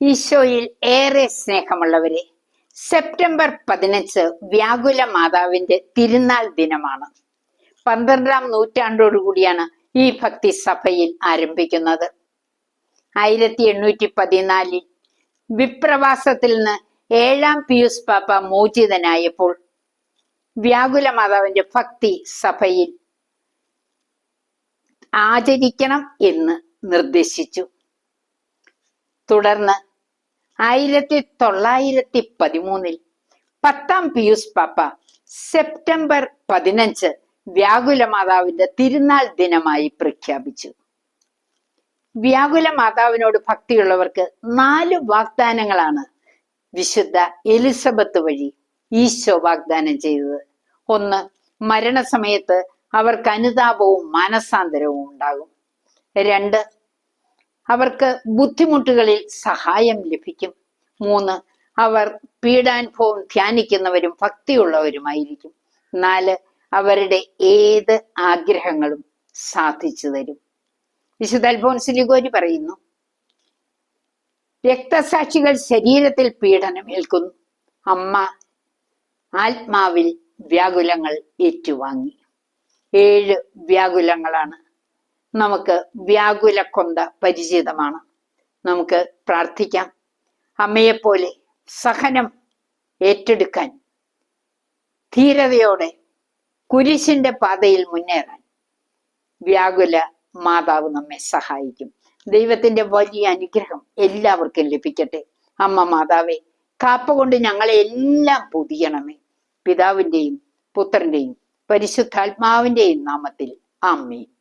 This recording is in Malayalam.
ഈശോയിൽ ഏറെ സ്നേഹമുള്ളവരെ സെപ്റ്റംബർ പതിനഞ്ച് വ്യാകുല മാതാവിന്റെ തിരുനാൾ ദിനമാണ്. പന്ത്രണ്ടാം നൂറ്റാണ്ടോടുകൂടിയാണ് ഈ ഭക്തി സഭയിൽ ആരംഭിക്കുന്നത്. ആയിരത്തി എണ്ണൂറ്റി പതിനാലിൽ വിപ്രവാസത്തിൽ നിന്ന് ഏഴാം പിയൂസ് പാപ്പ മോചിതനായപ്പോൾ വ്യാകുല മാതാവിന്റെ ഭക്തി സഭയിൽ ആചരിക്കണം എന്ന് നിർദ്ദേശിച്ചു. തുടർന്ന് ആയിരത്തി തൊള്ളായിരത്തി പതിമൂന്നിൽ പത്താം പിയൂസ് പാപ്പ സെപ്റ്റംബർ പതിനഞ്ച് വ്യാകുല മാതാവിന്റെ തിരുനാൾ ദിനമായി പ്രഖ്യാപിച്ചു. വ്യാകുല മാതാവിനോട് ഭക്തിയുള്ളവർക്ക് നാല് വാഗ്ദാനങ്ങളാണ് വിശുദ്ധ എലിസബത്ത് വഴി ഈശോ വാഗ്ദാനം ചെയ്തത്. ഒന്ന് മരണസമയത്ത് അവർക്ക് അനുതാപവും മാനസാന്തരവും ഉണ്ടാകും. രണ്ട് അവർക്ക് ബുദ്ധിമുട്ടുകളിൽ സഹായം ലഭിക്കും. മൂന്ന് അവർ പീഡാനുഭവം ധ്യാനിക്കുന്നവരും ഭക്തിയുള്ളവരുമായിരിക്കും. നാല് അവരുടെ ഏത് ആഗ്രഹങ്ങളും സാധിച്ചു തരും. വിശുദ്ധ അൽഫോൻസിലിഗോരി പറയുന്നു രക്തസാക്ഷികൾ ശരീരത്തിൽ പീഡനം പീഡനമേൽക്കുന്നു. അമ്മ ആത്മാവിൽ വ്യാകുലങ്ങൾ ഏറ്റുവാങ്ങി. ഏഴ് വ്യാകുലങ്ങളാണ് നമുക്ക് വ്യാകുല കൊന്ത പരിചിതമാണ്. നമുക്ക് പ്രാർത്ഥിക്കാം. അമ്മയെപ്പോലെ സഹനം ഏറ്റെടുക്കാൻ ധീരതയോടെ കുരിശിന്റെ പാതയിൽ മുന്നേറാൻ വ്യാകുല മാതാവ് നമ്മെ സഹായിക്കും. ദൈവത്തിന്റെ വലിയ അനുഗ്രഹം എല്ലാവർക്കും ലഭിക്കട്ടെ. അമ്മ മാതാവേ കാപ്പ കൊണ്ട് ഞങ്ങളെ എല്ലാം പൊതിയണമേ. പിതാവിന്റെയും പുത്രന്റെയും പരിശുദ്ധാത്മാവിന്റെയും നാമത്തിൽ ആമീൻ.